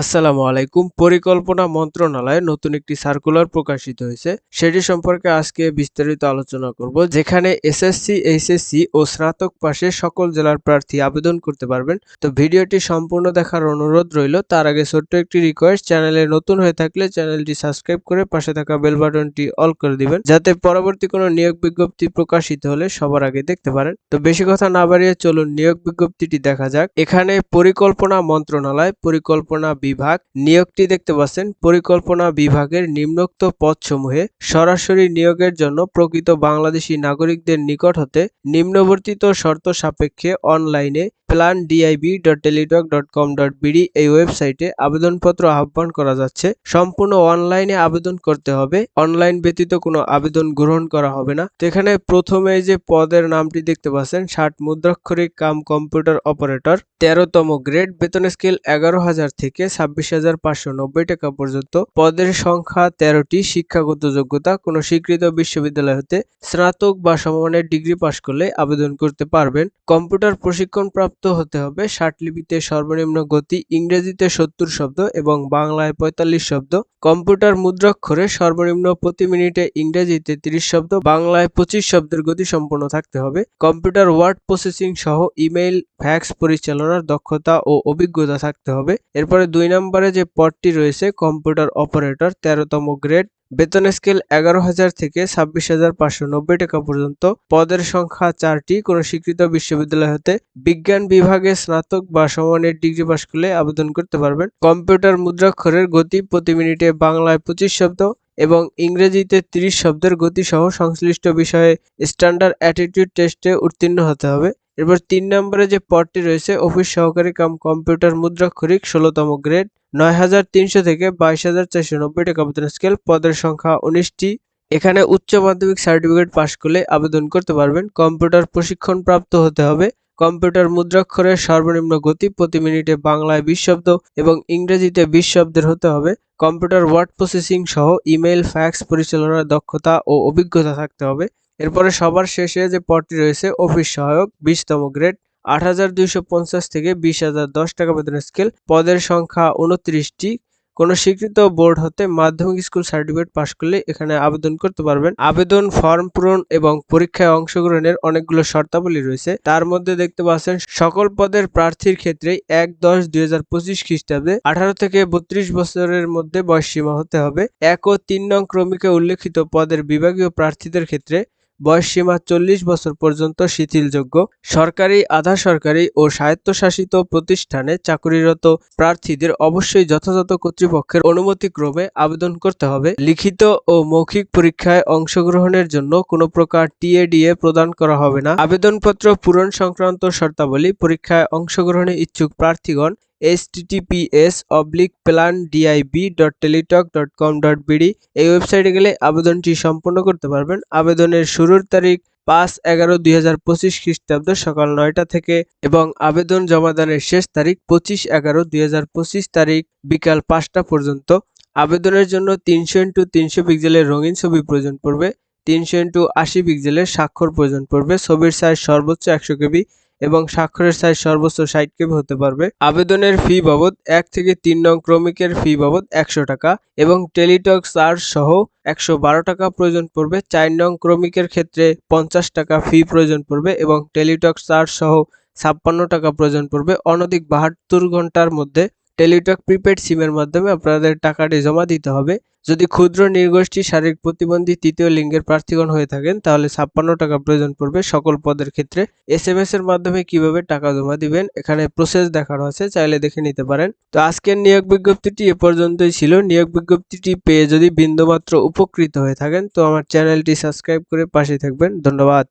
আসসালামু আলাইকুম। পরিকল্পনা মন্ত্রণালয়ে নতুন একটি সার্কুলার প্রকাশিত হয়েছে। সেটি সম্পর্কে আজকে বিস্তারিত আলোচনা করব, যেখানে এসএসসি, এইচএসসি ও স্নাতক পাশে সকল জেলার প্রার্থী আবেদন করতে পারবেন। তো ভিডিওটি সম্পূর্ণ দেখার অনুরোধ রইল। তার আগে ছোট্ট একটি রিকোয়েস্ট চ্যানেলে নতুন হয়ে থাকলে চ্যানেলটি সাবস্ক্রাইব করে পাশে থাকা বেল বাটনটি অল করে দিবেন, যাতে পরবর্তী কোনো নিয়োগ বিজ্ঞপ্তি প্রকাশিত হলে সবার আগে দেখতে পারেন। তো বেশি কথা না বাড়িয়ে চলুন, নিয়োগ বিজ্ঞপ্তিটি দেখা যাক। এখানে পরিকল্পনা মন্ত্রণালয়, পরিকল্পনা বিভাগ। নিয়োগটি দেখতে পাচ্ছেন, পরিকল্পনা বিভাগের নিম্নোক্ত পদসমূহে সরাসরি নিয়োগের জন্য প্রকৃত বাংলাদেশী নাগরিকদের নিকট হতে নিম্নবর্তিত শর্ত সাপেক্ষে অনলাইনে plan DIB dot teletalk dot com dot BD এই ওয়েবসাইটে আবেদনপত্র আহ্বান করা যাচ্ছে। সম্পূর্ণ অনলাইনে আবেদন করতে হবে। অনলাইন ব্যতীত কোনো আবেদন গ্রহণ করা হবে না। তো এখানে প্রথমে যে পদের নামটি দেখতে পাচ্ছেন, ষাট মুদ্রাক্ষরিক কাম কম্পিউটার অপারেটর, তেরোতম গ্রেড, বেতন স্কেল এগারো হাজার থেকে ছাব্বিশ হাজার পাঁচশো নব্বই টাকা পর্যন্ত। পদের সংখ্যা তেরোটি, শিক্ষাগত যোগ্যতা কোনো স্বীকৃত বিশ্ববিদ্যালয় হতে স্নাতক বা সমমানের ডিগ্রি পাশ করলে আবেদন করতে পারবেন। কম্পিউটার প্রশিক্ষণ প্রাপ্ত হতে হবে। লিপিতে সর্বনিম্ন গতি, ইংরেজিতে সত্তর শব্দ এবং বাংলায় পঁয়তাল্লিশ শব্দ। কম্পিউটার মুদ্রাক্ষরে সর্বনিম্ন প্রতি মিনিটে ইংরেজিতে তিরিশ শব্দ, বাংলায় পঁচিশ শব্দের গতি সম্পন্ন থাকতে হবে। কম্পিউটার ওয়ার্ড প্রসেসিং সহ ইমেইল, ফ্যাক্স পরিচালনার দক্ষতা ও অভিজ্ঞতা থাকতে হবে। এরপরে দুই নম্বরে যে পদটি রয়েছে, কম্পিউটার অপারেটর, তেরোতম গ্রেড। বেতন স্কেল এগারো হাজার থেকে ছাব্বিশ হাজার পাঁচশো নব্বই টাকা পর্যন্ত। পদের সংখ্যা চারটি। কোনো স্বীকৃত বিশ্ববিদ্যালয় হতে বিজ্ঞান বিভাগে স্নাতক বা সমানের ডিগ্রি পাশ করলে আবেদন করতে পারবেন। কম্পিউটার মুদ্রাক্ষরের গতি প্রতি মিনিটে বাংলায় পঁচিশ শব্দ এবং ইংরেজিতে ৩০ শব্দের গতি সহ সংশ্লিষ্ট বিষয়ে স্ট্যান্ডার্ড অ্যাটিটিউড টেস্টে উত্তীর্ণ হতে হবে। এরপর তিন নম্বরে যে পদটি রয়েছে, অফিস সহকারী কাম কম্পিউটার মুদ্রাক্ষরিক ষোলোতম গ্রেড। নয় হাজার তিনশো থেকে বাইশ হাজার চারশো নব্বই টাকা বেতন স্কেল পদের সংখ্যা উনিশটি। এখানে উচ্চ মাধ্যমিক সার্টিফিকেট পাশ করলে আবেদন করতে পারবেন। কম্পিউটার প্রশিক্ষণ প্রাপ্ত হতে হবে। কম্পিউটার মুদ্রাক্ষরের সর্বনিম্ন গতি প্রতি মিনিটে বাংলায় বিশ শব্দ এবং ইংরেজিতে বিশ শব্দের হতে হবে। কম্পিউটার ওয়ার্ড প্রসেসিং সহ ইমেইল, ফ্যাক্স পরিচালনার দক্ষতা ও অভিজ্ঞতা থাকতে হবে। এরপরে সবার শেষে যে পদটি রয়েছে, অফিস সহায়ক, বিশতম গ্রেড। আট হাজার দুইশো পঞ্চাশ থেকে বিশ হাজার দশ টাকা বেতন স্কেল। পদের সংখ্যা উনত্রিশটি। কোনো স্বীকৃত বোর্ড হতে মাধ্যমিক স্কুল সার্টিফিকেট পাশ করলে এখানে আবেদন করতে পারবেন। আবেদন ফর্ম পূরণ এবং পরীক্ষায় অংশগ্রহণের অনেকগুলো শর্তাবলী রয়েছে। তার মধ্যে দেখতে পাচ্ছেন, সকল পদের প্রার্থীর ক্ষেত্রে এক দশ দুই হাজার পঁচিশ খ্রিস্টাব্দে আঠারো থেকে বত্রিশ বছরের মধ্যে বয়স সীমা হতে হবে। এক ও তিন নং ক্রমিকে উল্লেখিত পদের বিভাগীয় প্রার্থীদের ক্ষেত্রে বয়সসীমা চল্লিশ বছর পর্যন্ত শিথিলযোগ্য। সরকারি আধা সরকারি ও স্বায়ত্তশাসিত প্রতিষ্ঠানে চাকরিরত প্রার্থীদের অবশ্যই যথাযথ কর্তৃপক্ষের অনুমতিক্রমে আবেদন করতে হবে। লিখিত ও মৌখিক পরীক্ষায় অংশগ্রহণের জন্য কোনো প্রকার টিএডিএ প্রদান করা হবে না। আবেদনপত্র পূরণ সংক্রান্ত শর্তাবলী পরীক্ষায় অংশগ্রহণে ইচ্ছুক প্রার্থীগণ HTTPS oblique plan DIB dot teletalk dot com dot BD এই ওয়েবসাইটে গেলে আবেদনটি সম্পূর্ণ করতে পারবেন। আবেদনের শুরুর তারিখ পাঁচ এগারো দুই হাজার পঁচিশ খ্রিস্টাব্দ সকাল নয়টা থেকে এবং আবেদন জমাদানের শেষ তারিখ পঁচিশ এগারো দুই হাজার পঁচিশ তারিখ বিকাল পাঁচটা পর্যন্ত। আবেদনের জন্য তিনশো ইন্টু তিনশো পিক্সেলের রঙিন ছবি প্রয়োজন পড়বে, তিনশো ইন্টু আশি পিক্সেলের স্বাক্ষর প্রয়োজন পড়বে। ছবির সাইজ সর্বোচ্চ একশো কেবি এবং স্বাক্ষরের সাইজ সর্বোচ্চ ষাট কেবি হতে পারবে। আবেদনের ফি বাবদ এক থেকে তিন নং ক্রমিকের ফি বাবদ একশো টাকা এবং টেলিটক চার্জ সহ একশো বারো টাকা প্রয়োজন পড়বে। চার নং ক্রমিকের ক্ষেত্রে পঞ্চাশ টাকা ফি প্রয়োজন পড়বে এবং টেলিটক চার্জ সহ ছাপ্পান্ন টাকা প্রয়োজন পড়বে। অনধিক বাহাত্তর ঘণ্টার মধ্যে টেলিটক প্রিপেড সিমের মাধ্যমে আপনাদের টাকাটি জমা দিতে হবে। যদি ক্ষুদ্র নির্গোষ্ঠী শারীরিক প্রতিবন্ধী তৃতীয় লিঙ্গের প্রার্থীগণ হয়ে থাকেন, তাহলে ছাপ্পান্ন টাকা প্রয়োজন পড়বে সকল পদের ক্ষেত্রে। এস এম এস এর মাধ্যমে কীভাবে টাকা জমা দিবেন, এখানে প্রসেস দেখানো আছে, চাইলে দেখে নিতে পারেন। তো আজকের নিয়োগ বিজ্ঞপ্তিটি এ পর্যন্তই ছিল। নিয়োগ বিজ্ঞপ্তিটি পেয়ে যদি বিন্দুমাত্র উপকৃত হয়ে থাকেন, তো আমার চ্যানেলটি সাবস্ক্রাইব করে পাশে থাকবেন। ধন্যবাদ।